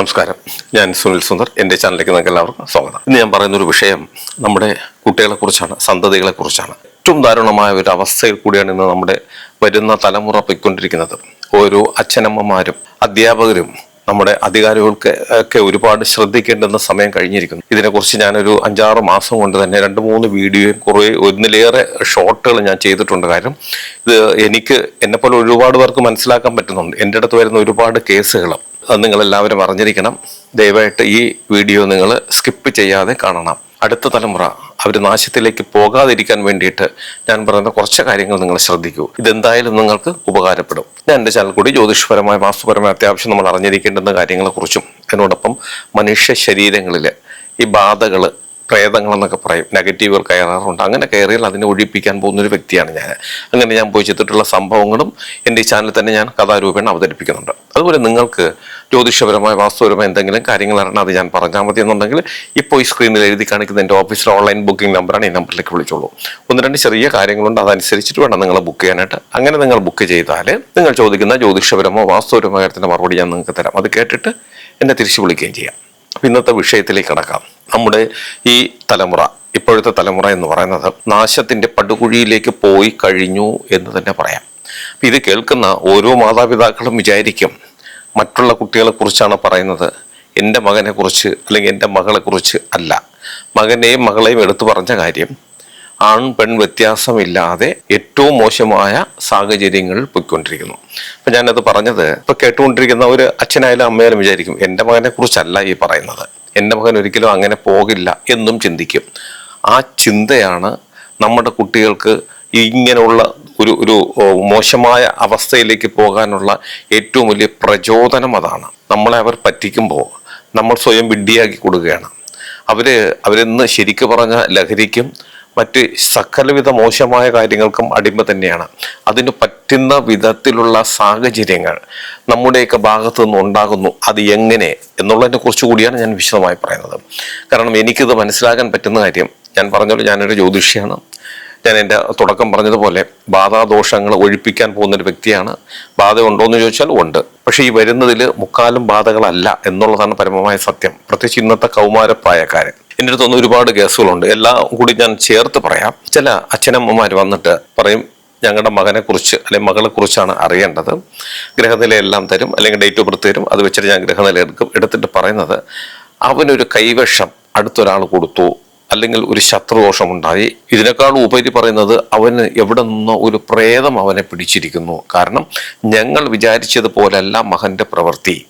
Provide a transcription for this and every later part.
നമസ്കാരം. ഞാൻ സുനിൽ സുന്ദർ. എന്റെ ചാനലിലേക്ക് നിങ്ങൾക്ക് എല്ലാവർക്കും സ്വാഗതം. ഇന്ന് ഞാൻ പറയുന്ന ഒരു വിഷയം നമ്മുടെ കുട്ടികളെക്കുറിച്ചാണ് സന്തതികളെക്കുറിച്ചാണ്. ഏറ്റവും ദാരുണമായ ഒരു അവസ്ഥയിൽ കൂടിയാണ് ഇന്ന് നമ്മുടെ വരുന്ന തലമുറ പൊയ്ക്കൊണ്ടിരിക്കുന്നത്. ഓരോ അച്ഛനമ്മമാരും അധ്യാപകരും നമ്മുടെ അധികാരികൾക്ക് ഒക്കെ ഒരുപാട് ശ്രദ്ധിക്കേണ്ടുന്ന സമയം കഴിഞ്ഞിരിക്കുന്നു. ഇതിനെക്കുറിച്ച് ഞാനൊരു അഞ്ചാറ് മാസം കൊണ്ട് തന്നെ രണ്ട് മൂന്ന് വീഡിയോയും കുറേ ഒന്നിലേറെ ഷോർട്ടുകൾ ഞാൻ ചെയ്തിട്ടുണ്ട്. കാര്യം ഇത് എനിക്ക് എന്നെപ്പോലെ ഒരുപാട് പേർക്ക് മനസ്സിലാക്കാൻ പറ്റുന്നുണ്ട്. എന്റെ അടുത്ത് വരുന്ന ഒരുപാട് കേസുകൾ അത് നിങ്ങളെല്ലാവരും അറിഞ്ഞിരിക്കണം. ദയവായിട്ട് ഈ വീഡിയോ നിങ്ങൾ സ്കിപ്പ് ചെയ്യാതെ കാണണം. അടുത്ത തലമുറ അവർ നാശത്തിലേക്ക് പോകാതിരിക്കാൻ വേണ്ടിയിട്ട് ഞാൻ പറയുന്ന കുറച്ച് കാര്യങ്ങൾ നിങ്ങൾ ശ്രദ്ധിക്കൂ. ഇതെന്തായാലും നിങ്ങൾക്ക് ഉപകാരപ്പെടും. ഞാൻ എന്റെ ചാനൽ കൂടി ജ്യോതിഷപരമായ വാസ്തുപരമായ അത്യാവശ്യം നമ്മൾ അറിഞ്ഞിരിക്കേണ്ടുന്ന കാര്യങ്ങളെക്കുറിച്ചും അതിനോടൊപ്പം മനുഷ്യ ശരീരങ്ങളിൽ ഈ ബാധകൾ പ്രേതങ്ങളെന്നൊക്കെ പറയും. നെഗറ്റീവുകൾ കയറാറുണ്ട്. അങ്ങനെ കയറിയാൽ അതിനെ ഒഴിപ്പിക്കാൻ പോകുന്നൊരു വ്യക്തിയാണ് ഞാൻ. അങ്ങനെ ഞാൻ പോയി ചെയ്തിട്ടുള്ള സംഭവങ്ങളും എന്റെ ഈ ചാനലിൽ തന്നെ ഞാൻ കഥാരൂപേണ അവതരിപ്പിക്കുന്നുണ്ട്. അതുപോലെ നിങ്ങൾക്ക് ജ്യോതിഷപരമായ വാസ്തുപരമായ എന്തെങ്കിലും കാര്യങ്ങൾ അറിയണം അത് ഞാൻ പറഞ്ഞാൽ മതി എന്നുണ്ടെങ്കിൽ ഇപ്പോൾ ഈ സ്ക്രീനിൽ എഴുതി കാണിക്കുന്ന എന്റെ ഓഫീസിലെ ഓൺലൈൻ ബുക്കിംഗ് നമ്പറാണ് ഈ നമ്പറിലേക്ക് വിളിച്ചോളൂ. ഒന്ന് രണ്ട് ചെറിയ കാര്യങ്ങളുണ്ട് അതനുസരിച്ചിട്ട് വേണം നിങ്ങൾ ബുക്ക് ചെയ്യാനായിട്ട്. അങ്ങനെ നിങ്ങൾ ബുക്ക് ചെയ്താൽ നിങ്ങൾ ചോദിക്കുന്ന ജ്യോതിഷപരമോ വാസ്തുപരമോ കാര്യത്തിന്റെ മറുപടി ഞാൻ നിങ്ങൾക്ക് തരാം. അത് കേട്ടിട്ട് എന്നെ തിരിച്ചു വിളിക്കുകയും ചെയ്യാം. അപ്പം ഇന്നത്തെ വിഷയത്തിലേക്ക് കടക്കാം. നമ്മുടെ ഈ തലമുറ ഇപ്പോഴത്തെ തലമുറ എന്ന് പറയുന്നത് നാശത്തിന്റെ പടുകുഴിയിലേക്ക് പോയി കഴിഞ്ഞു എന്ന് തന്നെ പറയാം. ഇത് കേൾക്കുന്ന ഓരോ മാതാപിതാക്കളും വിചാരിക്കും മറ്റുള്ള കുട്ടികളെ കുറിച്ചാണ് പറയുന്നത്. എന്റെ മകനെ കുറിച്ച് അല്ലെങ്കിൽ എന്റെ മകളെ കുറിച്ച് അല്ല. മകനെയും മകളെയും എടുത്തു പറഞ്ഞ കാര്യം ആൺ പെൺ വ്യത്യാസമില്ലാതെ ഏറ്റവും മോശമായ സാഹചര്യങ്ങളിൽ പോയിക്കൊണ്ടിരിക്കുന്നു. അപ്പൊ ഞാനത് പറഞ്ഞത് ഇപ്പൊ കേട്ടുകൊണ്ടിരിക്കുന്ന ഒരു അച്ഛനായാലും അമ്മയായാലും വിചാരിക്കും എന്റെ മകനെ കുറിച്ചല്ല ഈ പറയുന്നത്. എന്റെ മകൻ ഒരിക്കലും അങ്ങനെ പോകില്ല എന്നും ചിന്തിക്കും. ആ ചിന്തയാണ് നമ്മുടെ കുട്ടികൾക്ക് ഇങ്ങനെയുള്ള ഒരു ഒരു മോശമായ അവസ്ഥയിലേക്ക് പോകാനുള്ള ഏറ്റവും വലിയ പ്രചോദനം അതാണ്. നമ്മളെ അവർ പറ്റിക്കുമ്പോൾ നമ്മൾ സ്വയം വിഡ്ഢിയാക്കി കൊടുക്കുകയാണ്. അവർ അവരിന്ന് ശരിക്കു പറഞ്ഞ ലഹരിക്കും മറ്റ് സകലവിധ മോശമായ കാര്യങ്ങൾക്കും അടിമ തന്നെയാണ്. അതിന് പറ്റുന്ന വിധത്തിലുള്ള സാഹചര്യങ്ങൾ നമ്മുടെയൊക്കെ ഭാഗത്തു നിന്ന് ഉണ്ടാകുന്നു. അത് എങ്ങനെ എന്നുള്ളതിനെ കുറിച്ച് കൂടിയാണ് ഞാൻ വിശദമായി പറയുന്നത്. കാരണം എനിക്കിത് മനസ്സിലാക്കാൻ പറ്റുന്ന കാര്യം ഞാൻ പറഞ്ഞല്ലോ ഞാനൊരു ജ്യോതിഷിയാണ്. ഞാൻ എന്റെ തുടക്കം പറഞ്ഞതുപോലെ ബാധാദോഷങ്ങൾ ഒഴിപ്പിക്കാൻ പോകുന്നൊരു വ്യക്തിയാണ്. ബാധ ഉണ്ടോ എന്ന് ചോദിച്ചാൽ ഉണ്ട്. പക്ഷേ ഈ വരുന്നതിൽ മുക്കാലും ബാധകളല്ല എന്നുള്ളതാണ് പരമമായ സത്യം. പ്രത്യേകിച്ച് ഇന്നത്തെ കൗമാരപ്രായക്കാരൻ എന്റെ അടുത്തൊന്നും ഒരുപാട് കേസുകളുണ്ട്. എല്ലാം കൂടി ഞാൻ ചേർത്ത് പറയാം. ചില അച്ഛനമ്മമാർ വന്നിട്ട് പറയും ഞങ്ങളുടെ മകനെ കുറിച്ച് അല്ലെങ്കിൽ മകളെ കുറിച്ചാണ് അറിയേണ്ടത്. ഗ്രഹനില എല്ലാം തരും അല്ലെങ്കിൽ ഡേറ്റ് ഓഫ് ബർത്ത് തരും. അത് വെച്ചിട്ട് ഞാൻ ഗ്രഹനില എടുക്കും. എടുത്തിട്ട് പറയുന്നത് അവനൊരു കൈവശം അടുത്തൊരാൾ കൊടുത്തു. അല്ലെങ്കിൽ ഒരു ശത്രുദോഷമുണ്ടായി. ഇതിനേക്കാൾ ഉപരി പറയുന്നത് അവന് എവിടെ നിന്നോ ഒരു പ്രേതം അവനെ പിടിച്ചിരിക്കുന്നു. കാരണം ഞങ്ങൾ വിചാരിച്ചതുപോലല്ല മകന്റെ പ്രവൃത്തി.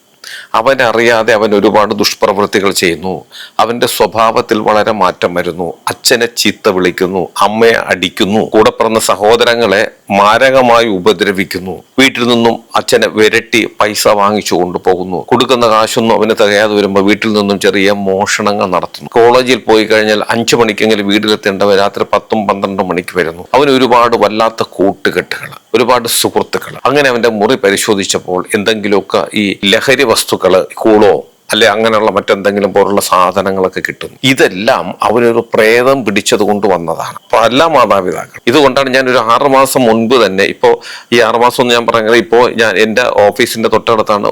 അവനറിയാതെ അവൻ ഒരുപാട് ദുഷ്പ്രവൃത്തികൾ ചെയ്യുന്നു. അവന്റെ സ്വഭാവത്തിൽ വളരെ മാറ്റം വരുന്നു. അച്ഛനെ ചീത്ത വിളിക്കുന്നു. അമ്മയെ അടിക്കുന്നു. കൂടെ പിറന്ന സഹോദരങ്ങളെ മാരകമായി ഉപദ്രവിക്കുന്നു. വീട്ടിൽ നിന്നും അച്ഛനെ വിരട്ടി പൈസ വാങ്ങിച്ചു കൊണ്ടുപോകുന്നു. കൊടുക്കുന്ന കാശൊന്നും അവന് തികയാതെ വരുമ്പോൾ വീട്ടിൽ നിന്നും ചെറിയ മോഷണങ്ങൾ നടത്തുന്നു. കോളേജിൽ പോയി കഴിഞ്ഞാൽ അഞ്ചു മണിക്കെങ്കിലും വീട്ടിലെത്തേണ്ടവർ രാത്രി പത്തും പന്ത്രണ്ടും മണിക്ക് വരുന്നു. അവന് ഒരുപാട് വല്ലാത്ത കൂട്ടുകെട്ടുകൾ ഒരുപാട് സുഹൃത്തുക്കൾ അങ്ങനെ അവന്റെ മുറി പരിശോധിച്ചപ്പോൾ എന്തെങ്കിലുമൊക്കെ ഈ ലഹരി വസ്തുക്കൾ കൂളോ അല്ലെ അങ്ങനെയുള്ള മറ്റെന്തെങ്കിലും പോലുള്ള സാധനങ്ങളൊക്കെ കിട്ടുന്നു. ഇതെല്ലാം അവരൊരു പ്രേതം പിടിച്ചത് കൊണ്ട് വന്നതാണ്. അപ്പൊ എല്ലാ മാതാപിതാക്കൾ. ഇതുകൊണ്ടാണ് ഞാൻ ഒരു ആറുമാസം മുൻപ് തന്നെ ഇപ്പോൾ ഈ ആറുമാസം എന്ന് ഞാൻ പറയുന്നത് ഇപ്പോൾ ഞാൻ എന്റെ ഓഫീസിന്റെ തൊട്ടടുത്താണ്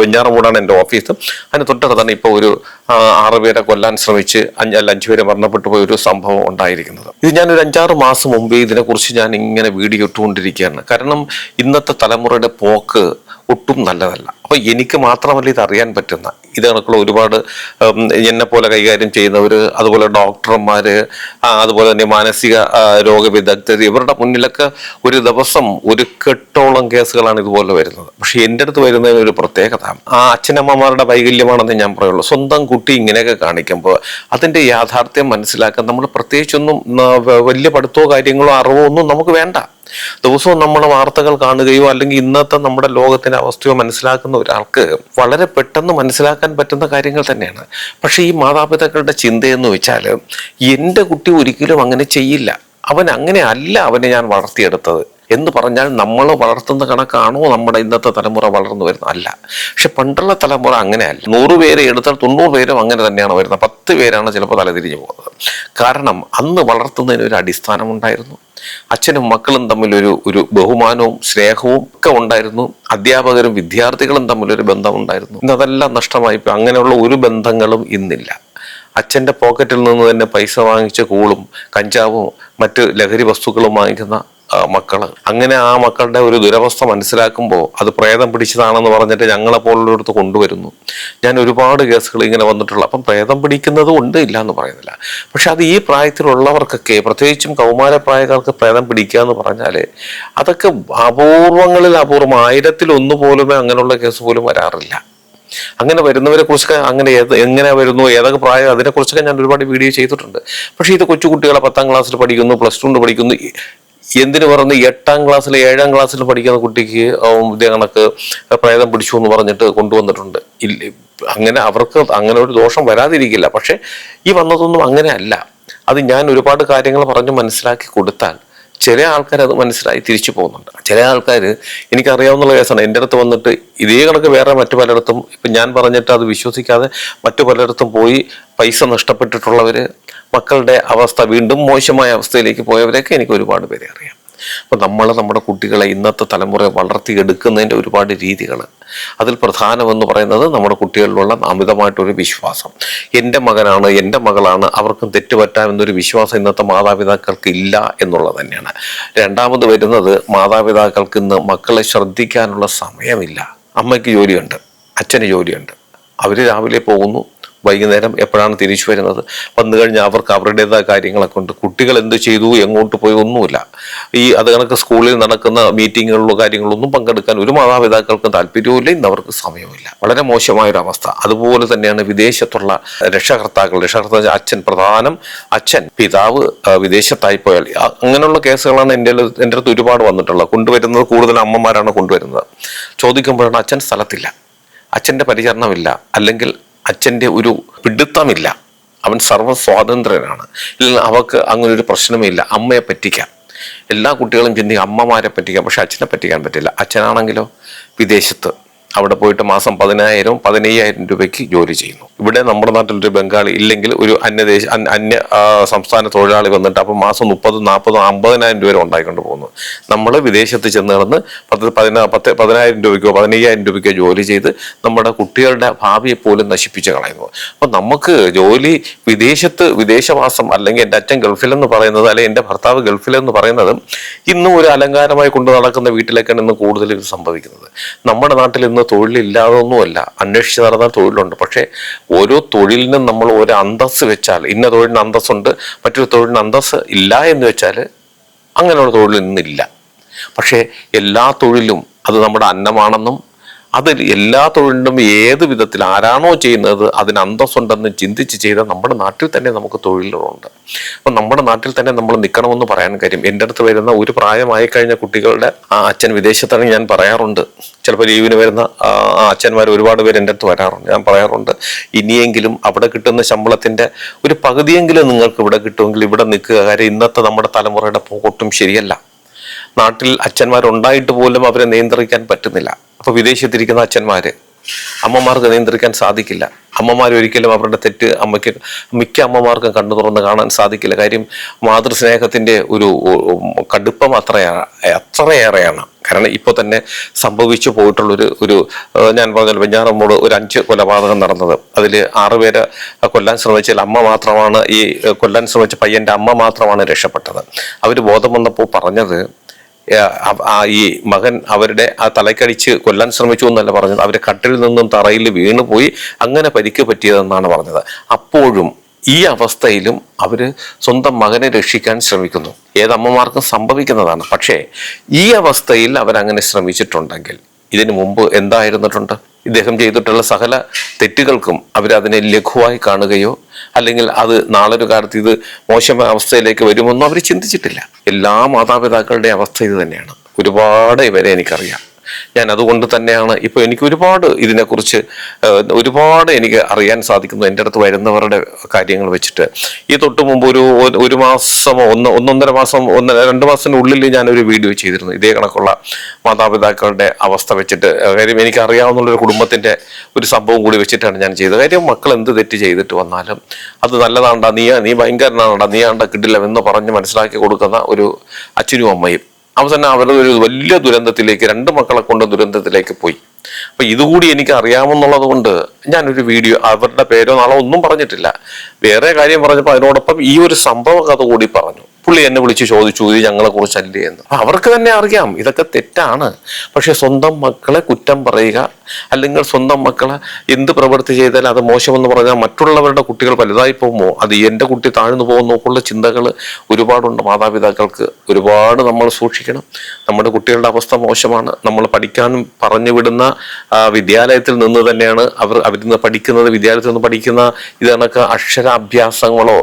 വെഞ്ഞാറമൂടാണ് എന്റെ ഓഫീസ്. അതിന് തൊട്ടടുത്താണ് ഇപ്പോൾ ഒരു ആറുപേരെ ആറ് പേരെ കൊല്ലാൻ ശ്രമിച്ച് അഞ്ച് അല്ല അഞ്ചു പേരെ മരണപ്പെട്ടു പോയ ഒരു സംഭവം ഉണ്ടായിരിക്കുന്നത്. ഇത് ഞാൻ ഒരു അഞ്ചാറ് മാസം മുമ്പേ ഇതിനെക്കുറിച്ച് ഞാൻ ഇങ്ങനെ വീഡിയോ ഇട്ടുകൊണ്ടിരിക്കുകയാണ്. കാരണം ഇന്നത്തെ തലമുറയുടെ പോക്ക് ഒട്ടും നല്ലതല്ല. അപ്പൊ എനിക്ക് മാത്രമല്ല ഇത് അറിയാൻ പറ്റുന്ന. ഇത് കണക്കുള്ള ഒരുപാട് എന്നെ പോലെ കൈകാര്യം ചെയ്യുന്നവര് അതുപോലെ ഡോക്ടർമാര് അതുപോലെ തന്നെ മാനസിക രോഗവിദഗ്ധർ ഇവരുടെ മുന്നിലൊക്കെ ഒരു ദിവസം ഒരു കെട്ടോളം കേസുകളാണ് ഇതുപോലെ വരുന്നത്. പക്ഷെ എന്റെ അടുത്ത് വരുന്നതിന് ഒരു പ്രത്യേകത ആ അച്ഛനമ്മമാരുടെ വൈകല്യമാണെന്ന് ഞാൻ പറയുള്ളൂ. സ്വന്തം കുട്ടി ഇങ്ങനെയൊക്കെ കാണിക്കുമ്പോൾ അതിന്റെ യാഥാർത്ഥ്യം മനസ്സിലാക്കാൻ നമ്മൾ പ്രത്യേകിച്ചൊന്നും വലിയ പഠിത്തമോ കാര്യങ്ങളോ അറിവോ ഒന്നും നമുക്ക് വേണ്ട. ദിവസവും നമ്മൾ വാർത്തകൾ കാണുകയോ അല്ലെങ്കിൽ ഇന്നത്തെ നമ്മുടെ ലോകത്തിന്റെ അവസ്ഥയോ മനസ്സിലാക്കുന്ന ഒരാൾക്ക് വളരെ പെട്ടെന്ന് മനസ്സിലാക്കാൻ പറ്റുന്ന കാര്യങ്ങൾ തന്നെയാണ്. പക്ഷേ ഈ മാതാപിതാക്കളുടെ ചിന്തയെന്ന് വെച്ചാൽ എന്റെ കുട്ടി ഒരിക്കലും അങ്ങനെ ചെയ്യില്ല. അവൻ അങ്ങനെ അല്ല അവനെ ഞാൻ വളർത്തിയെടുത്തത്. എന്ന് പറഞ്ഞാൽ നമ്മൾ വളർത്തുന്ന കണക്കാണോ നമ്മുടെ ഇന്നത്തെ തലമുറ വളർന്നു വരുന്നത്? അല്ല. പക്ഷെ പണ്ടുള്ള തലമുറ അങ്ങനെയല്ല. നൂറ് പേരെ എടുത്താൽ തൊണ്ണൂറ് പേരും അങ്ങനെ തന്നെയാണ് വരുന്നത്. പത്ത് പേരാണ് ചിലപ്പോൾ തലതിരിഞ്ഞു പോകുന്നത്. കാരണം അന്ന് വളർത്തുന്നതിന് ഒരു അടിസ്ഥാനം ഉണ്ടായിരുന്നു. അച്ഛനും മക്കളും തമ്മിലൊരു ഒരു ബഹുമാനവും സ്നേഹവും ഒക്കെ ഉണ്ടായിരുന്നു. അധ്യാപകരും വിദ്യാർത്ഥികളും തമ്മിലൊരു ബന്ധമുണ്ടായിരുന്നു. ഇന്ന് അതെല്ലാം നഷ്ടമായി അങ്ങനെയുള്ള ഒരു ബന്ധങ്ങളും ഇന്നില്ല. അച്ഛന്റെ പോക്കറ്റിൽ നിന്ന് തന്നെ പൈസ വാങ്ങിച്ച കൂളും കഞ്ചാവും മറ്റ് ലഹരി വസ്തുക്കളും വാങ്ങിക്കുന്ന മക്കൾ. അങ്ങനെ ആ മക്കളുടെ ഒരു ദുരവസ്ഥ മനസ്സിലാക്കുമ്പോൾ അത് പ്രേതം പിടിച്ചതാണെന്ന് പറഞ്ഞിട്ട് ഞങ്ങളെ പോലുള്ളടത്ത് കൊണ്ടുവരുന്നു. ഞാൻ ഒരുപാട് കേസുകൾ ഇങ്ങനെ വന്നിട്ടുള്ള അപ്പം പ്രേതം പിടിക്കുന്നതും ഉണ്ട് ഇല്ല എന്ന് പറയുന്നില്ല. പക്ഷെ അത് ഈ പ്രായത്തിലുള്ളവർക്കൊക്കെ പ്രത്യേകിച്ചും കൗമാരപ്രായക്കാർക്ക് പ്രേതം പിടിക്കുക എന്ന് പറഞ്ഞാൽ അതൊക്കെ അപൂർവങ്ങളിൽ അപൂർവം ആയിരത്തിൽ ഒന്ന് പോലുമേ അങ്ങനെയുള്ള കേസ് പോലും വരാറില്ല. അങ്ങനെ വരുന്നവരെ കുറിച്ചൊക്കെ അങ്ങനെ ഏത് എങ്ങനെ വരുന്നു ഏതൊക്കെ പ്രായം അതിനെ കുറിച്ചൊക്കെ ഞാൻ ഒരുപാട് വീഡിയോ ചെയ്തിട്ടുണ്ട്. പക്ഷേ ഇത് കൊച്ചുകുട്ടികളെ പത്താം ക്ലാസ്സിൽ പഠിക്കുന്നു പ്ലസ് ടുണ്ട് പഠിക്കുന്നു എന്തിനു പറഞ്ഞ് എട്ടാം ക്ലാസ്സിൽ ഏഴാം ക്ലാസ്സിൽ പഠിക്കുന്ന കുട്ടിക്ക് ഇതേ കണക്ക് പ്രേതം പിടിച്ചു എന്ന് പറഞ്ഞിട്ട് കൊണ്ടുവന്നിട്ടുണ്ട്. ഇല്ല അങ്ങനെ അവർക്ക് അങ്ങനെ ഒരു ദോഷം വരാതിരിക്കില്ല. പക്ഷെ ഈ വന്നതൊന്നും അങ്ങനെ അല്ല. അത് ഞാൻ ഒരുപാട് കാര്യങ്ങൾ പറഞ്ഞ് മനസ്സിലാക്കി കൊടുത്താൽ ചില ആൾക്കാർ അത് മനസ്സിലായി തിരിച്ചു പോകുന്നുണ്ട്. ചില ആൾക്കാർ എനിക്കറിയാവുന്ന കേസാണ്. എന്റെ അടുത്ത് വന്നിട്ട് ഇതേ കണക്ക് വേറെ മറ്റു പലയിടത്തും ഇപ്പം ഞാൻ പറഞ്ഞിട്ട് അത് വിശ്വസിക്കാതെ മറ്റു പലയിടത്തും പോയി പൈസ നഷ്ടപ്പെട്ടിട്ടുള്ളവർ മക്കളുടെ അവസ്ഥ വീണ്ടും മോശമായ അവസ്ഥയിലേക്ക് പോയവരെയൊക്കെ എനിക്ക് ഒരുപാട് പേരെ അറിയാം. അപ്പം നമ്മൾ നമ്മുടെ കുട്ടികളെ ഇന്നത്തെ തലമുറ വളർത്തിയെടുക്കുന്നതിന്റെ ഒരുപാട് രീതികൾ അതിൽ പ്രധാനമെന്ന് പറയുന്നത് നമ്മുടെ കുട്ടികളിലുള്ള അമിതമായിട്ടൊരു വിശ്വാസം. എന്റെ മകനാണ് എന്റെ മകളാണ് അവർക്കും തെറ്റുപറ്റാമെന്നൊരു വിശ്വാസം ഇന്നത്തെ മാതാപിതാക്കൾക്ക് ഇല്ല എന്നുള്ളത് തന്നെയാണ്. രണ്ടാമത് വരുന്നത് മാതാപിതാക്കൾക്ക് ഇന്ന് മക്കളെ ശ്രദ്ധിക്കാനുള്ള സമയമില്ല. അമ്മയ്ക്ക് ജോലിയുണ്ട് അച്ഛന് ജോലിയുണ്ട്. അവർ രാവിലെ പോകുന്നു വൈകുന്നേരം എപ്പോഴാണ് തിരിച്ചു വരുന്നത്? വന്നു കഴിഞ്ഞാൽ അവർക്ക് അവരുടേതായ കാര്യങ്ങളൊക്കെ ഉണ്ട്. കുട്ടികൾ എന്ത് ചെയ്തു എങ്ങോട്ട് പോയി ഒന്നുമില്ല. ഈ അത് കണക്ക് സ്കൂളിൽ നടക്കുന്ന മീറ്റിങ്ങുകളിലോ കാര്യങ്ങളൊന്നും പങ്കെടുക്കാൻ ഒരു മാതാപിതാക്കൾക്കും താല്പര്യവുമില്ല. ഇന്ന് അവർക്ക് സമയവുമില്ല. വളരെ മോശമായ ഒരു അവസ്ഥ അതുപോലെ തന്നെയാണ് വിദേശത്തുള്ള രക്ഷകർത്താക്കൾ. രക്ഷകർത്താക്കൾ അച്ഛൻ പ്രധാനം അച്ഛൻ പിതാവ് വിദേശത്തായി പോയാൽ. അങ്ങനെയുള്ള കേസുകളാണ് എന്റെ എന്റെ അടുത്ത് ഒരുപാട് വന്നിട്ടുള്ളത്. കൊണ്ടുവരുന്നത് കൂടുതൽ അമ്മമാരാണ് കൊണ്ടുവരുന്നത്. ചോദിക്കുമ്പോഴാണ് അച്ഛൻ സ്ഥലത്തില്ല. അച്ഛന്റെ പരിചരണമില്ല. അല്ലെങ്കിൽ അച്ഛന്റെ ഒരു പിടുത്തമില്ല. അവൻ സർവ സ്വാതന്ത്ര്യനാണ് ഇല്ലെങ്കിൽ അവർക്ക് അങ്ങനെ ഒരു പ്രശ്നമില്ല അമ്മയെ പറ്റിക്കാം. എല്ലാ കുട്ടികളും ചിന്തിക്കും അമ്മമാരെ പറ്റിക്കാം പക്ഷെ അച്ഛനെ പറ്റിക്കാൻ പറ്റില്ല. അച്ഛനാണെങ്കിലോ വിദേശത്ത് അവിടെ പോയിട്ട് മാസം പതിനായിരം പതിനയ്യായിരം രൂപയ്ക്ക് ജോലി ചെയ്യുന്നു. ഇവിടെ നമ്മുടെ നാട്ടിൽ ഒരു ബംഗാളി ഇല്ലെങ്കിൽ ഒരു അന്യദേശ അന്യ- സംസ്ഥാന തൊഴിലാളി വന്നിട്ട് അപ്പം മാസം മുപ്പതും നാൽപ്പതും അമ്പതിനായിരം രൂപ വരെ ഉണ്ടായിക്കൊണ്ട് പോകുന്നു. നമ്മൾ വിദേശത്ത് ചെന്ന് കിടന്ന് പത്ത് പതിനാ പത്ത് പതിനായിരം രൂപയ്ക്കോ പതിനയ്യായിരം രൂപയ്ക്കോ ജോലി ചെയ്ത് നമ്മുടെ കുട്ടികളുടെ ഭാവിയെ പോലും നശിപ്പിച്ച് കളയുന്നു. അപ്പം നമുക്ക് ജോലി വിദേശത്ത് വിദേശവാസം അല്ലെങ്കിൽ എന്റെ അച്ഛൻ ഗൾഫിലെന്ന് പറയുന്നത് അല്ലെങ്കിൽ എന്റെ ഭർത്താവ് ഗൾഫിലെന്ന് പറയുന്നതും ഇന്നും ഒരു അലങ്കാരമായി കൊണ്ടു നടക്കുന്ന വീട്ടിലേക്കാണ് ഇന്ന് കൂടുതൽ ഇത് സംഭവിക്കുന്നത്. നമ്മുടെ നാട്ടിൽ ഇന്ന് തൊഴിലില്ലാതൊന്നുമല്ല. അന്വേഷിച്ച് നടന്നാൽ തൊഴിലുണ്ട്. പക്ഷേ ഓരോ തൊഴിലിനും നമ്മൾ ഒരു അന്തസ് വെച്ചാൽ ഇന്ന തൊഴിലിന് അന്തസ്സുണ്ട് മറ്റൊരു തൊഴിലിന് അന്തസ്സ് ഇല്ല എന്ന് വെച്ചാൽ അങ്ങനെയുള്ള തൊഴിൽ ഇന്നില്ല പക്ഷേ എല്ലാ തൊഴിലും അത് നമ്മുടെ അന്നമാണെന്നും അത് എല്ലാ തൊഴിലിനും ഏത് വിധത്തിൽ ആരാണോ ചെയ്യുന്നത് അതിന് അന്തസ്സുണ്ടെന്ന് ചിന്തിച്ച് ചെയ്ത നമ്മുടെ നാട്ടിൽ തന്നെ നമുക്ക് തൊഴിലുകളുണ്ട്. അപ്പം നമ്മുടെ നാട്ടിൽ തന്നെ നമ്മൾ നിൽക്കണമെന്ന് പറയാൻ കാര്യം. എന്റെ അടുത്ത് വരുന്ന ഒരു പ്രായമായി കഴിഞ്ഞ കുട്ടികളുടെ ആ അച്ഛൻ വിദേശത്താണ് ഞാൻ പറയാറുണ്ട്. ചിലപ്പോൾ ലീവിന് വരുന്ന ആ അച്ഛന്മാർ ഒരുപാട് പേര് എന്റെ അടുത്ത് വരാറുണ്ട്. ഞാൻ പറയാറുണ്ട് ഇനിയെങ്കിലും അവിടെ കിട്ടുന്ന ശമ്പളത്തിന്റെ ഒരു പകുതിയെങ്കിലും നിങ്ങൾക്ക് ഇവിടെ കിട്ടുമെങ്കിൽ ഇവിടെ നിൽക്കുക. കാര്യം ഇന്നത്തെ നമ്മുടെ തലമുറയുടെ പോക്കൊട്ടും ശരിയല്ല. നാട്ടിൽ അച്ഛന്മാരുണ്ടായിട്ട് പോലും അവരെ നിയന്ത്രിക്കാൻ പറ്റുന്നില്ല. അപ്പൊ വിദേശത്തിരിക്കുന്ന അച്ഛന്മാര് അമ്മമാർക്ക് നിയന്ത്രിക്കാൻ സാധിക്കില്ല. അമ്മമാർ ഒരിക്കലും അവരുടെ തെറ്റ് അമ്മയ്ക്ക് മിക്ക അമ്മമാർക്കും കണ്ണു തുറന്ന് കാണാൻ സാധിക്കില്ല. കാര്യം മാതൃസ്നേഹത്തിന്റെ ഒരു കടുപ്പം അത്രയാണ് അത്രയേറെയാണ്. കാരണം ഇപ്പോൾ തന്നെ സംഭവിച്ചു പോയിട്ടുള്ളൊരു ഒരു ഞാൻ പറഞ്ഞ വെഞ്ഞാറമ്മോട് ഒരു അഞ്ച് കൊലപാതകം നടന്നത്. അതിൽ ആറുപേരെ കൊല്ലാൻ ശ്രമിച്ചാൽ അമ്മ മാത്രമാണ് ഈ കൊല്ലാൻ ശ്രമിച്ച പയ്യന്റെ അമ്മ മാത്രമാണ് രക്ഷപ്പെട്ടത്. അവർ ബോധം വന്നപ്പോൾ പറഞ്ഞത് ഈ മകൻ അവരുടെ ആ തലക്കടിച്ച് കൊല്ലാൻ ശ്രമിച്ചു എന്നല്ല പറഞ്ഞത്. അവരെ കട്ടിൽ നിന്നും തറയിൽ വീണുപോയി അങ്ങനെ പരിക്ക് പറ്റിയതെന്നാണ് പറഞ്ഞത്. അപ്പോഴും ഈ അവസ്ഥയിലും അവർ സ്വന്തം മകനെ രക്ഷിക്കാൻ ശ്രമിക്കുന്നു. ഏതമ്മമാർക്കും സംഭവിക്കുന്നതാണ്. പക്ഷേ ഈ അവസ്ഥയിൽ അവരങ്ങനെ ശ്രമിച്ചിട്ടുണ്ടെങ്കിൽ ഇതിനു മുമ്പ് എന്തായിരുന്നിട്ടുണ്ട്? ഇദ്ദേഹം ചെയ്തിട്ടുള്ള സകല തെറ്റുകൾക്കും അവരതിനെ ലഘുവായി കാണുകയോ അല്ലെങ്കിൽ അത് നാളൊരു കാലത്ത് ഇത് മോശമായ അവസ്ഥയിലേക്ക് വരുമെന്നോ അവർ ചിന്തിച്ചിട്ടില്ല. എല്ലാ മാതാപിതാക്കളുടെയും അവസ്ഥ ഇത് തന്നെയാണ്. ഒരുപാട് ഇവരെ എനിക്കറിയാം. ഞാൻ അതുകൊണ്ട് തന്നെയാണ് ഇപ്പോൾ എനിക്ക് ഒരുപാട് ഇതിനെക്കുറിച്ച് ഒരുപാട് എനിക്ക് അറിയാൻ സാധിക്കുന്നു എന്റെ അടുത്ത് വരുന്നവരുടെ കാര്യങ്ങൾ വെച്ചിട്ട്. ഈ തൊട്ട് മുമ്പ് ഒരു ഒരു- മാസമോ ഒന്ന് ഒന്നൊന്നര മാസം ഒന്ന് രണ്ട് മാസത്തിനുള്ളിൽ ഞാനൊരു വീഡിയോ ചെയ്തിരുന്നു. ഇതേ കണക്കുള്ള മാതാപിതാക്കളുടെ അവസ്ഥ വെച്ചിട്ട്. കാര്യം എനിക്ക് അറിയാവുന്ന ഒരു കുടുംബത്തിന്റെ ഒരു സംഭവം കൂടി വെച്ചിട്ടാണ് ഞാൻ ചെയ്തത്. കാര്യം മക്കൾ എന്ത് തെറ്റ് ചെയ്തിട്ട് വന്നാലും അത് നല്ലതാണ്ടാ നീ നീ ഭയങ്കരനാണ്ടാ നീ ആണ്ട കിട്ടില്ല എന്ന് പറഞ്ഞ് മനസ്സിലാക്കി കൊടുക്കുന്ന ഒരു അച്ഛനും അമ്മയും അവസാനം അവരുടെ ഒരു വലിയ ദുരന്തത്തിലേക്ക് രണ്ട് മക്കളെ കൊണ്ട് ദുരന്തത്തിലേക്ക് പോയി. അപ്പൊ ഇതുകൂടി എനിക്ക് അറിയാമെന്നുള്ളത് കൊണ്ട് ഞാനൊരു വീഡിയോ അവരുടെ പേരോ നാളോ ഒന്നും പറഞ്ഞിട്ടില്ല. വേറെ കാര്യം പറഞ്ഞപ്പോൾ അതിനോടൊപ്പം ഈ ഒരു സംഭവ കഥ കൂടി പറഞ്ഞു. പുള്ളി എന്നെ വിളിച്ച് ചോദിച്ചു ഇത് ഞങ്ങളെ കുറിച്ചല്ലേ? എന്ന്. അവർക്ക് തന്നെ അറിയാം ഇതൊക്കെ തെറ്റാണ്. പക്ഷെ സ്വന്തം മക്കളെ കുറ്റം പറയുക അല്ലെങ്കിൽ സ്വന്തം മക്കളെ എന്ത് പ്രവൃത്തി ചെയ്താൽ അത് മോശമെന്ന് പറഞ്ഞാൽ മറ്റുള്ളവരുടെ കുട്ടികൾ വലുതായി പോകുമോ? അത് എന്റെ കുട്ടി താഴ്ന്നു പോകുന്നു ഉള്ള ചിന്തകൾ ഒരുപാടുണ്ട്. മാതാപിതാക്കൾക്ക് ഒരുപാട് നമ്മൾ സൂക്ഷിക്കണം. നമ്മുടെ കുട്ടികളുടെ അവസ്ഥ മോശമാണ്. നമ്മൾ പഠിക്കാനും പറഞ്ഞു വിടുന്ന വിദ്യാലയത്തിൽ നിന്ന് തന്നെയാണ് അവർ അവരിൽ നിന്ന് പഠിക്കുന്നത് വിദ്യാലയത്തിൽ നിന്ന് പഠിക്കുന്ന ഇത് കണക്ക് അക്ഷരാഭ്യാസങ്ങളോ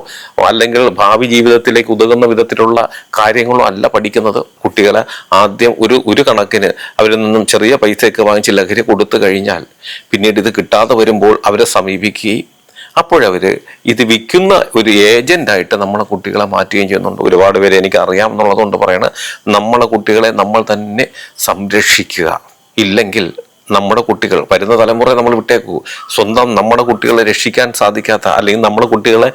അല്ലെങ്കിൽ ഭാവി ജീവിതത്തിലേക്ക് ഉതകുന്ന വിധത്തിലുള്ള കാര്യങ്ങളോ അല്ല പഠിക്കുന്നത്. കുട്ടികളെ ആദ്യം ഒരു ഒരു കണക്കിന് അവരിൽ നിന്നും ചെറിയ പൈസയൊക്കെ വാങ്ങിച്ച് ലഹരി കൊടുത്തു കഴിഞ്ഞാൽ പിന്നീട് ഇത് കിട്ടാതെ വരുമ്പോൾ അവരെ സമീപിക്കുകയും അപ്പോഴവർ ഇത് വിൽക്കുന്ന ഒരു ഏജന്റായിട്ട് നമ്മളെ കുട്ടികളെ മാറ്റുകയും ചെയ്യുന്നുണ്ട്. ഒരുപാട് പേര് എനിക്ക് അറിയാം എന്നുള്ളതുകൊണ്ട് പറയണ നമ്മളെ കുട്ടികളെ നമ്മൾ തന്നെ സംരക്ഷിക്കുക. ഇല്ലെങ്കിൽ നമ്മുടെ കുട്ടികൾ വരുന്ന തലമുറയെ നമ്മൾ വിട്ടേക്കൂ. സ്വന്തം നമ്മുടെ കുട്ടികളെ രക്ഷിക്കാൻ സാധിക്കാത്ത അല്ലെങ്കിൽ നമ്മുടെ കുട്ടികളെ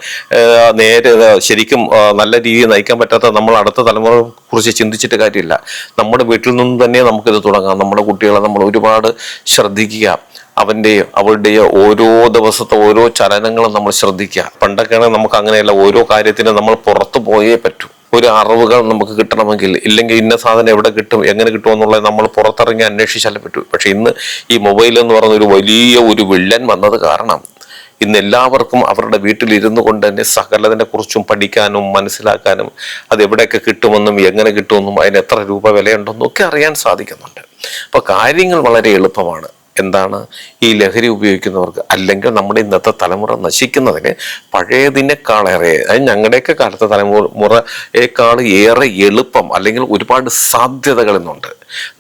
നേരെ ശരിക്കും നല്ല രീതിയിൽ നയിക്കാൻ പറ്റാത്ത നമ്മൾ അടുത്ത തലമുറ കുറിച്ച് ചിന്തിച്ചിട്ട് കാര്യമില്ല. നമ്മുടെ വീട്ടിൽ നിന്ന് തന്നെ നമുക്കിത് തുടങ്ങാം. നമ്മുടെ കുട്ടികളെ നമ്മൾ ഒരുപാട് ശ്രദ്ധിക്കുക. അവന്റെയോ അവളുടെയോ ഓരോ ദിവസത്തെ ഓരോ ചലനങ്ങളും നമ്മൾ ശ്രദ്ധിക്കുക. പണ്ടൊക്കെയാണെങ്കിൽ നമുക്ക് അങ്ങനെയല്ല. ഓരോ കാര്യത്തിനും നമ്മൾ പുറത്തു പോയേ പറ്റൂ. ഒരു അറിവുകൾ നമുക്ക് കിട്ടണമെങ്കിൽ ഇല്ലെങ്കിൽ ഇന്ന സാധനം എവിടെ കിട്ടും എങ്ങനെ കിട്ടും എന്നുള്ളത് നമ്മൾ പുറത്തിറങ്ങി അന്വേഷിച്ചാലേ പറ്റൂ. പക്ഷെ ഇന്ന് ഈ മൊബൈൽ എന്ന് പറയുന്ന ഒരു വലിയ ഒരു വില്ലൻ വന്നത് കാരണം ഇന്ന് എല്ലാവർക്കും അവരുടെ വീട്ടിൽ ഇരുന്നു കൊണ്ട് തന്നെ സകലതിനെ കുറിച്ചും പഠിക്കാനും മനസ്സിലാക്കാനും അത് എവിടെയൊക്കെ കിട്ടുമെന്നും എങ്ങനെ കിട്ടുമെന്നും അതിന് എത്ര രൂപ വിലയുണ്ടെന്നും ഒക്കെ അറിയാൻ സാധിക്കുന്നുണ്ട്. അപ്പോൾ കാര്യങ്ങൾ വളരെ എളുപ്പമാണ്. എന്താണ് ഈ ലഹരി ഉപയോഗിക്കുന്നവർക്ക് അല്ലെങ്കിൽ നമ്മുടെ ഇന്നത്തെ തലമുറ നശിക്കുന്നതിന് പഴയതിനേക്കാളേറെ അതായത് ഞങ്ങളുടെയൊക്കെ കാലത്തെ തലമുറയേക്കാൾ ഏറെ എളുപ്പം അല്ലെങ്കിൽ ഒരുപാട് സാധ്യതകൾ ഇന്നുണ്ട്.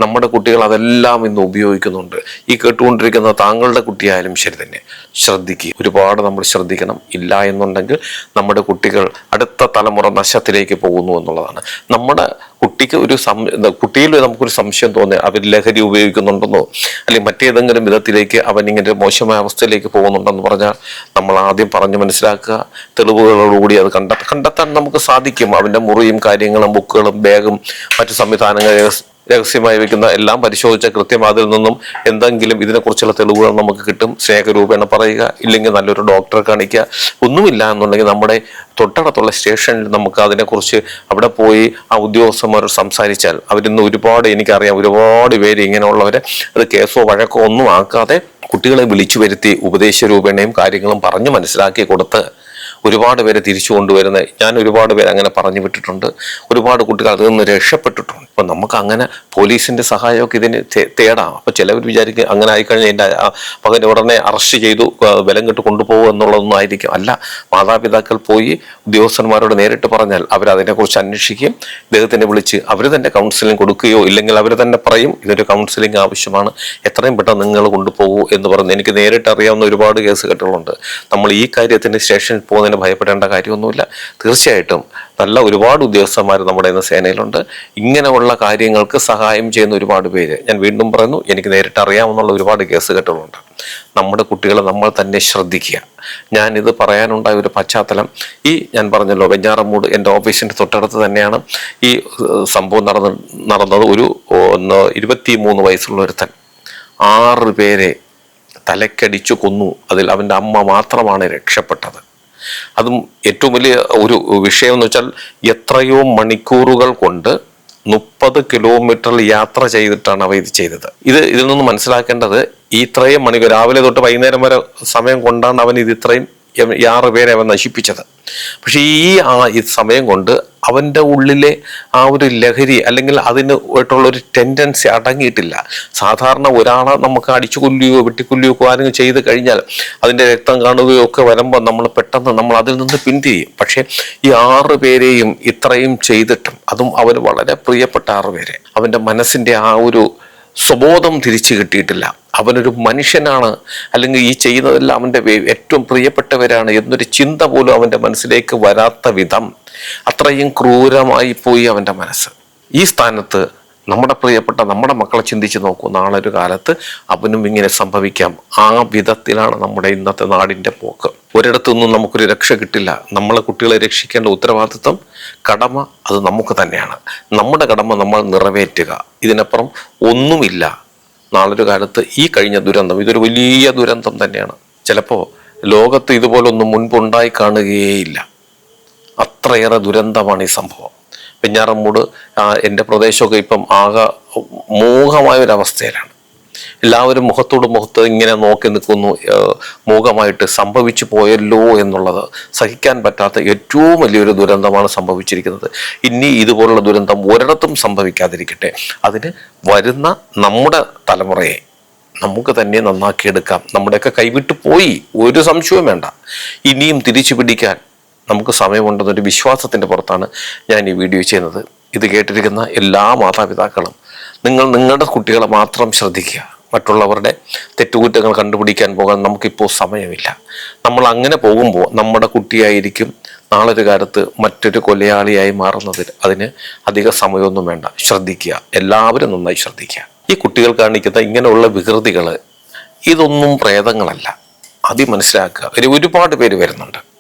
നമ്മുടെ കുട്ടികൾ അതെല്ലാം ഇന്ന് ഉപയോഗിക്കുന്നുണ്ട്. ഈ കേട്ടുകൊണ്ടിരിക്കുന്ന താങ്കളുടെ കുട്ടിയായാലും ശരി തന്നെ ശ്രദ്ധിക്കുക. ഒരുപാട് നമ്മൾ ശ്രദ്ധിക്കണം. ഇല്ല എന്നുണ്ടെങ്കിൽ നമ്മുടെ കുട്ടികൾ അടുത്ത തലമുറ നശത്തിലേക്ക് പോകുന്നു എന്നുള്ളതാണ്. നമ്മുടെ കുട്ടിക്ക് ഒരു സം കുട്ടിയിൽ നമുക്കൊരു സംശയം തോന്നി അവർ ലഹരി ഉപയോഗിക്കുന്നുണ്ടെന്നോ അല്ലെങ്കിൽ മറ്റേതെങ്കിലും വിധത്തിലേക്ക് അവൻ ഇങ്ങനെ മോശമായ അവസ്ഥയിലേക്ക് പോകുന്നുണ്ടെന്ന് പറഞ്ഞാൽ നമ്മൾ ആദ്യം പറഞ്ഞു മനസ്സിലാക്കുക. തെളിവുകളോടുകൂടി അത് കണ്ട കണ്ടെത്താൻ നമുക്ക് സാധിക്കും. അവന്റെ മുറിയും കാര്യങ്ങളും ബുക്കുകളും ബാഗും മറ്റു സംവിധാനങ്ങൾ രഹസ്യ- രഹസ്യമായി വെക്കുന്ന എല്ലാം പരിശോധിച്ച കൃത്യം അതിൽ നിന്നും എന്തെങ്കിലും ഇതിനെക്കുറിച്ചുള്ള തെളിവുകൾ നമുക്ക് കിട്ടും. സ്നേഹരൂപേണ പറയുക. ഇല്ലെങ്കിൽ നല്ലൊരു ഡോക്ടറെ കാണിക്കുക. ഒന്നുമില്ല എന്നുണ്ടെങ്കിൽ നമ്മുടെ തൊട്ടടുത്തുള്ള സ്റ്റേഷനിൽ നമുക്ക് അതിനെക്കുറിച്ച് അവിടെ പോയി ആ ഉദ്യോഗസ്ഥന്മാരോട് സംസാരിച്ചാൽ അവരിന്ന് ഒരുപാട് എനിക്കറിയാം. ഒരുപാട് പേര് ഇങ്ങനെയുള്ളവരെ അത് കേസോ വഴക്കോ ഒന്നും ആക്കാതെ കുട്ടികളെ വിളിച്ചു വരുത്തി ഉപദേശ രൂപേണയും കാര്യങ്ങളും പറഞ്ഞു മനസ്സിലാക്കി കൊടുത്ത് ഒരുപാട് പേരെ തിരിച്ചു കൊണ്ടുവരുന്ന ഞാൻ ഒരുപാട് പേര് അങ്ങനെ പറഞ്ഞു വിട്ടിട്ടുണ്ട്. ഒരുപാട് കുട്ടികൾ അതിൽ നിന്ന് രക്ഷപ്പെട്ടിട്ടുണ്ട്. അപ്പം നമുക്ക് അങ്ങനെ പോലീസിന്റെ സഹായമൊക്കെ ഇതിന് തേടാം. അപ്പൊ ചിലവർ വിചാരിക്കും അങ്ങനെ ആയിക്കഴിഞ്ഞാൽ എന്റെ പകരം ഉടനെ അറസ്റ്റ് ചെയ്തു വിലം കെട്ട് കൊണ്ടുപോകും എന്നുള്ളതൊന്നും ആയിരിക്കും. അല്ല മാതാപിതാക്കൾ പോയി ഉദ്യോഗസ്ഥന്മാരോട് നേരിട്ട് പറഞ്ഞാൽ അവർ അതിനെക്കുറിച്ച് അന്വേഷിക്കുകയും ഇദ്ദേഹത്തിനെ വിളിച്ച് അവർ തന്നെ കൗൺസിലിംഗ് കൊടുക്കുകയോ ഇല്ലെങ്കിൽ അവർ തന്നെ പറയും ഇതൊരു കൗൺസിലിംഗ് ആവശ്യമാണ്. എത്രയും പെട്ടെന്ന് നിങ്ങൾ കൊണ്ടുപോകൂ എന്ന് പറഞ്ഞ് എനിക്ക് നേരിട്ട് അറിയാവുന്ന ഒരുപാട് കേസ് കെട്ടുകളുണ്ട് നമ്മൾ ഈ കാര്യത്തിന് സ്റ്റേഷനിൽ പോകുന്നതിന് ഭയപ്പെടേണ്ട കാര്യമൊന്നുമില്ല. തീർച്ചയായിട്ടും നല്ല ഒരുപാട് ഉദ്യോഗസ്ഥന്മാർ നമ്മുടെ ഇന്ന് സേനയിലുണ്ട്. ഇങ്ങനെയുള്ള കാര്യങ്ങൾക്ക് സഹായം ചെയ്യുന്ന ഒരുപാട് പേര്. ഞാൻ വീണ്ടും പറയുന്നു എനിക്ക് നേരിട്ട് അറിയാമെന്നുള്ള ഒരുപാട് കേസ് കെട്ടുകളുണ്ട്. നമ്മുടെ കുട്ടികളെ നമ്മൾ തന്നെ ശ്രദ്ധിക്കുക. ഞാനിത് പറയാനുണ്ടായ ഒരു പശ്ചാത്തലം. ഈ ഞാൻ പറഞ്ഞല്ലോ വെഞ്ഞാറമൂട് എന്റെ ഓഫീസിന്റെ തൊട്ടടുത്ത് തന്നെയാണ് ഈ സംഭവം നടന്ന നടന്നത് ഒരു ഒന്ന് ഇരുപത്തി മൂന്ന് വയസ്സുള്ള ഒരുത്തൻ. ആറ് പേരെ തലക്കടിച്ചു കൊന്നു. അതിൽ അവന്റെ അമ്മ മാത്രമാണ് രക്ഷപ്പെട്ടത്. അതും ഏറ്റവും വലിയ ഒരു വിഷയം എന്ന് വെച്ചാൽ എത്രയോ മണിക്കൂറുകൾ കൊണ്ട് മുപ്പത് കിലോമീറ്റർ യാത്ര ചെയ്തിട്ടാണ് അവ ഇത് ചെയ്തത്. ഇത് ഇതിൽ നിന്ന് മനസ്സിലാക്കേണ്ടത് ഇത്രയും മണിക്കൂർ രാവിലെ തൊട്ട് വൈകുന്നേരം വരെ സമയം കൊണ്ടാണ് അവൻ ഇത് ഇത്രയും ഈ ആറ് പേരെ അവൻ നശിപ്പിച്ചത്. പക്ഷെ ഈ ആ ഈ സമയം കൊണ്ട് അവന്റെ ഉള്ളിലെ ആ ഒരു ലഹരി അല്ലെങ്കിൽ അതിന് ഒരു ടെൻഡൻസി അടങ്ങിയിട്ടില്ല. സാധാരണ ഒരാളെ നമുക്ക് അടിച്ചു കൊല്ലുകയോ വെട്ടിക്കൊല്ലുകയോ ആരെങ്കിലും ചെയ്ത് കഴിഞ്ഞാൽ അതിന്റെ രക്തം കാണുകയോ ഒക്കെ വരുമ്പോൾ നമ്മൾ പെട്ടെന്ന് നമ്മൾ അതിൽ നിന്ന് പിന്തിരിയും. പക്ഷേ ഈ ആറ് പേരെയും ഇത്രയും ചെയ്തിട്ടും അതും അവന് വളരെ പ്രിയപ്പെട്ട ആറ് പേരെ. അവന്റെ മനസ്സിന്റെ ആ ഒരു സ്വബോധം തിരിച്ചു കിട്ടിയിട്ടില്ല. അവനൊരു മനുഷ്യനാണ് അല്ലെങ്കിൽ ഈ ചെയ്യുന്നതെല്ലാം അവന്റെ ഏറ്റവും പ്രിയപ്പെട്ടവരാണ് എന്നൊരു ചിന്ത പോലും അവന്റെ മനസ്സിലേക്ക് വരാത്ത വിധം അത്രയും ക്രൂരമായി പോയി അവന്റെ മനസ്സ്. ഈ സ്ഥാനത്ത് നമ്മുടെ പ്രിയപ്പെട്ട നമ്മുടെ മക്കളെ ചിന്തിച്ച് നോക്കൂ നാളെ ഒരു കാലത്ത് അവനും ഇങ്ങനെ സംഭവിക്കാം. ആ വിധത്തിലാണ് നമ്മുടെ ഇന്നത്തെ നാടിന്റെ പോക്ക്. ഒരിടത്തുനിന്നും നമുക്കൊരു രക്ഷ കിട്ടില്ല. നമ്മളെ കുട്ടികളെ രക്ഷിക്കേണ്ട ഉത്തരവാദിത്വം കടമ അത് നമുക്ക് തന്നെയാണ്. നമ്മുടെ കടമ നമ്മൾ നിറവേറ്റുക. ഇതിനപ്പുറം ഒന്നുമില്ല. നാളൊരു കാലത്ത് ഈ കഴിഞ്ഞ ദുരന്തം ഇതൊരു വലിയ ദുരന്തം തന്നെയാണ്. ചിലപ്പോൾ ലോകത്ത് ഇതുപോലൊന്നും മുൻപുണ്ടായി കാണുകയേയില്ല. അത്രയേറെ ദുരന്തമാണ് ഈ സംഭവം. വെഞ്ഞാറമ്മൂട് ആ, എന്റെ പ്രദേശമൊക്കെ ഇപ്പം ആകെ മോഹമായ ഒരു അവസ്ഥയിലാണ് എല്ലാവരും മുഖത്തോട് മുഖത്ത് ഇങ്ങനെ നോക്കി നിൽക്കുന്നു മൂകമായിട്ട് സംഭവിച്ചു പോയല്ലോ എന്നുള്ളത് സഹിക്കാൻ പറ്റാത്ത ഏറ്റവും വലിയൊരു ദുരന്തമാണ് സംഭവിച്ചിരിക്കുന്നത്. ഇനി ഇതുപോലുള്ള ദുരന്തം ഒരിടത്തും സംഭവിക്കാതിരിക്കട്ടെ. അതിന് വരുന്ന നമ്മുടെ തലമുറയെ നമുക്ക് തന്നെ നന്നാക്കിയെടുക്കാം. നമ്മുടെയൊക്കെ കൈവിട്ടു പോയി. ഒരു സംശയവും വേണ്ട. ഇനിയും തിരിച്ചു പിടിക്കാൻ നമുക്ക് സമയമുണ്ടെന്നൊരു വിശ്വാസത്തിന്റെ പുറത്താണ് ഞാൻ ഈ വീഡിയോ ചെയ്യുന്നത്. ഇത് കേട്ടിരിക്കുന്ന എല്ലാ മാതാപിതാക്കളും നിങ്ങൾ നിങ്ങളുടെ കുട്ടികളെ മാത്രം ശ്രദ്ധിക്കുക. മറ്റുള്ളവരുടെ തെറ്റുകുറ്റങ്ങൾ കണ്ടുപിടിക്കാൻ പോകാൻ നമുക്കിപ്പോൾ സമയമില്ല. നമ്മൾ അങ്ങനെ പോകുമ്പോൾ നമ്മുടെ കുട്ടിയായിരിക്കും നാളൊരു കാലത്ത് മറ്റൊരു കൊലയാളിയായി മാറുന്നതിൽ അതിന് അധിക സമയമൊന്നും വേണ്ട. ശ്രദ്ധിക്കുക. എല്ലാവരും നന്നായി ശ്രദ്ധിക്കുക. ഈ കുട്ടികൾ കാണിക്കുന്ന ഇങ്ങനെയുള്ള വികൃതികൾ ഇതൊന്നും പ്രേതങ്ങളല്ല. അതി മനസ്സിലാക്കുക ഒരു ഒരുപാട് പേര് വരുന്നുണ്ട്.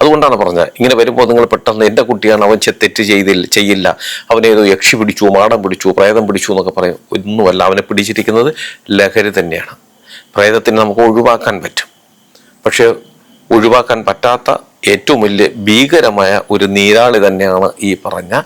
അതുകൊണ്ടാണ് പറഞ്ഞത്. ഇങ്ങനെ വരുമ്പോൾ നിങ്ങൾ പെട്ടെന്ന് എന്റെ കുട്ടിയാണ് അവൻ തെറ്റ് ചെയ്തില്ല ചെയ്യില്ല. അവനേതോ യക്ഷി പിടിച്ചു മാടം പിടിച്ചു പ്രേതം പിടിച്ചു എന്നൊക്കെ പറയും. ഒന്നുമല്ല അവനെ പിടിച്ചിരിക്കുന്നത് ലഹരി തന്നെയാണ്. പ്രേതത്തിന് നമുക്ക് ഒഴിവാക്കാൻ പറ്റും. പക്ഷേ ഒഴിവാക്കാൻ പറ്റാത്ത ഏറ്റവും വലിയ ഭീകരമായ ഒരു നീരാളി തന്നെയാണ് ഈ പറഞ്ഞ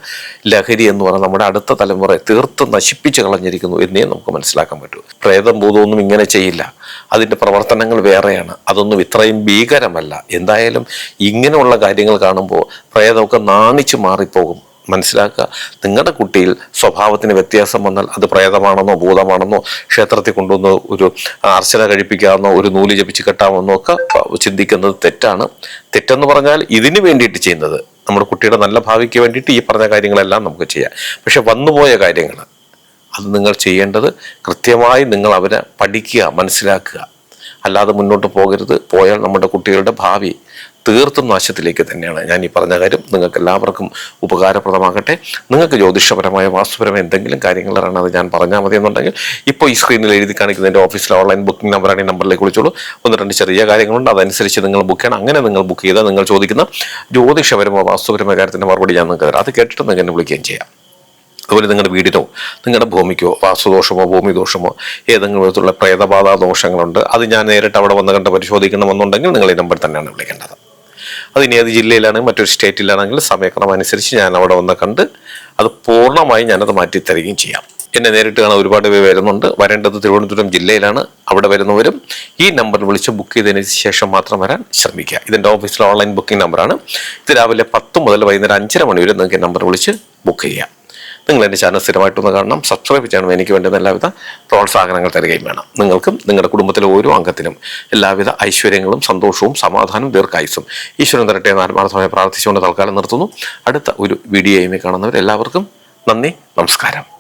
ലഹരി എന്ന് പറഞ്ഞാൽ നമ്മുടെ അടുത്ത തലമുറയെ തീർത്ത് നശിപ്പിച്ച് കളഞ്ഞിരിക്കുന്നു എന്നേ നമുക്ക് മനസ്സിലാക്കാൻ പറ്റൂ. പ്രേതം ഭൂതമൊന്നും ഇങ്ങനെ ചെയ്യില്ല. അതിന്റെ പ്രവർത്തനങ്ങൾ വേറെയാണ്. അതൊന്നും ഇത്രയും ഭീകരമല്ല. എന്തായാലും ഇങ്ങനെയുള്ള കാര്യങ്ങൾ കാണുമ്പോൾ പ്രേതമൊക്കെ നാണിച്ച് മാറിപ്പോകും. മനസ്സിലാക്കുക. നിങ്ങളുടെ കുട്ടിയിൽ സ്വഭാവത്തിന് വ്യത്യാസം വന്നാൽ അത് പ്രേതമാണെന്നോ ഭൂതമാണെന്നോ ക്ഷേത്രത്തിൽ കൊണ്ടുവന്ന് ഒരു അർച്ചന കഴിപ്പിക്കാമെന്നോ ഒരു നൂൽ ജപിച്ച് കെട്ടാമെന്നോ ഒക്കെ ചിന്തിക്കുന്നത് തെറ്റാണ്. തെറ്റെന്ന് പറഞ്ഞാൽ ഇതിന് വേണ്ടിയിട്ട് ചെയ്യുന്നത്. നമ്മുടെ കുട്ടിയുടെ നല്ല ഭാവിക്ക് വേണ്ടിയിട്ട് ഈ പറഞ്ഞ കാര്യങ്ങളെല്ലാം നമുക്ക് ചെയ്യാം. പക്ഷെ വന്നുപോയ കാര്യങ്ങൾ അത് നിങ്ങൾ ചെയ്യേണ്ടത് കൃത്യമായി നിങ്ങൾ അവരെ പഠിക്കുക മനസ്സിലാക്കുക. അല്ലാതെ മുന്നോട്ട് പോകരുത്. പോയാൽ നമ്മുടെ കുട്ടികളുടെ ഭാവി തീർത്തും നാശത്തിലേക്ക് തന്നെയാണ് ഞാൻ ഈ പറഞ്ഞ കാര്യം. നിങ്ങൾക്ക് എല്ലാവർക്കും ഉപകാരപ്രദമാകട്ടെ. നിങ്ങൾക്ക് ജ്യോതിഷപരമായ വാസ്തുപരമായ എന്തെങ്കിലും കാര്യങ്ങൾ അറിയണം അത് ഞാൻ പറഞ്ഞാൽ മതി എന്നുണ്ടെങ്കിൽ ഇപ്പോൾ ഈ സ്ക്രീനിൽ എഴുതി കാണിക്കുന്ന എന്റെ ഓഫീസിലെ ഓൺലൈൻ ബുക്കിംഗ് നമ്പറാണ് ഈ നമ്പറിലേക്ക് വിളിച്ചോളൂ. ഒന്ന് രണ്ട് ചെറിയ കാര്യങ്ങളുണ്ട്. അതനുസരിച്ച് നിങ്ങൾ ബുക്ക് ചെയ്യണം. അങ്ങനെ നിങ്ങൾ ബുക്ക് ചെയ്താൽ നിങ്ങൾ ചോദിക്കുന്ന ജ്യോതിഷപരമോ വാസ്തുപരമോ കാര്യത്തിന്റെ മറുപടി ഞാൻ നിങ്ങൾക്ക് തരാം. അത് കേട്ടിട്ട് നിങ്ങൾ എന്നെ വിളിക്കുകയും ചെയ്യാം. അതുപോലെ നിങ്ങളുടെ വീടിനോ നിങ്ങളുടെ ഭൂമിക്കോ വാസ്തുദോഷമോ ഭൂമിദോഷമോ ഏതെങ്കിലും വിധത്തിലുള്ള പ്രേതബാധ ദോഷങ്ങളുണ്ട് അത് ഞാൻ നേരിട്ട് അവിടെ വന്ന് കണ്ട് പരിശോധിക്കണമെന്നുണ്ടെങ്കിൽ നിങ്ങൾ ഈ നമ്പർ തന്നെയാണ് വിളിക്കേണ്ടത്. അതിനി ഏത് ജില്ലയിലാണെങ്കിൽ മറ്റൊരു സ്റ്റേറ്റിലാണെങ്കിൽ സമയക്രമം അനുസരിച്ച് ഞാൻ അവിടെ വന്ന് കണ്ട് അത് പൂർണമായും ഞാനത് മാറ്റിത്തരികയും ചെയ്യാം. എന്നെ നേരിട്ട് കാണാൻ ഒരുപാട് പേര് വരുന്നുണ്ട്. വരേണ്ടത് തിരുവനന്തപുരം ജില്ലയിലാണ്. അവിടെ വരുന്നവരും ഈ നമ്പർ വിളിച്ച് ബുക്ക് ചെയ്തതിന് ശേഷം മാത്രം വരാൻ ശ്രമിക്കുക. ഇതിന്റെ ഓഫീസിലെ ഓൺലൈൻ ബുക്കിംഗ് നമ്പറാണ് ഇത് രാവിലെ പത്ത് മുതൽ വൈകുന്നേരം അഞ്ചര മണി വരെ നിങ്ങൾക്ക് നമ്പർ വിളിച്ച് ബുക്ക് ചെയ്യാം. നിങ്ങൾ എന്റെ ചാനൽ സ്ഥിരമായിട്ടൊന്ന് കാണണം. സബ്സ്ക്രൈബ് ചെയ്യണം. എനിക്ക് വേണ്ടുന്ന എല്ലാവിധ പ്രോത്സാഹനങ്ങൾ തരികയും വേണം. നിങ്ങൾക്കും നിങ്ങളുടെ കുടുംബത്തിലെ ഓരോ അംഗത്തിനും എല്ലാവിധ ഐശ്വര്യങ്ങളും സന്തോഷവും സമാധാനവും ദീർഘായുസും ഈശ്വരൻ തരട്ടെ എന്ന് ആത്മാർത്ഥമായി പ്രാർത്ഥിച്ചുകൊണ്ട് തൽക്കാലം നിർത്തുന്നു. അടുത്ത ഒരു വീഡിയോയുമായി കാണുന്നവർ എല്ലാവർക്കും നന്ദി നമസ്കാരം.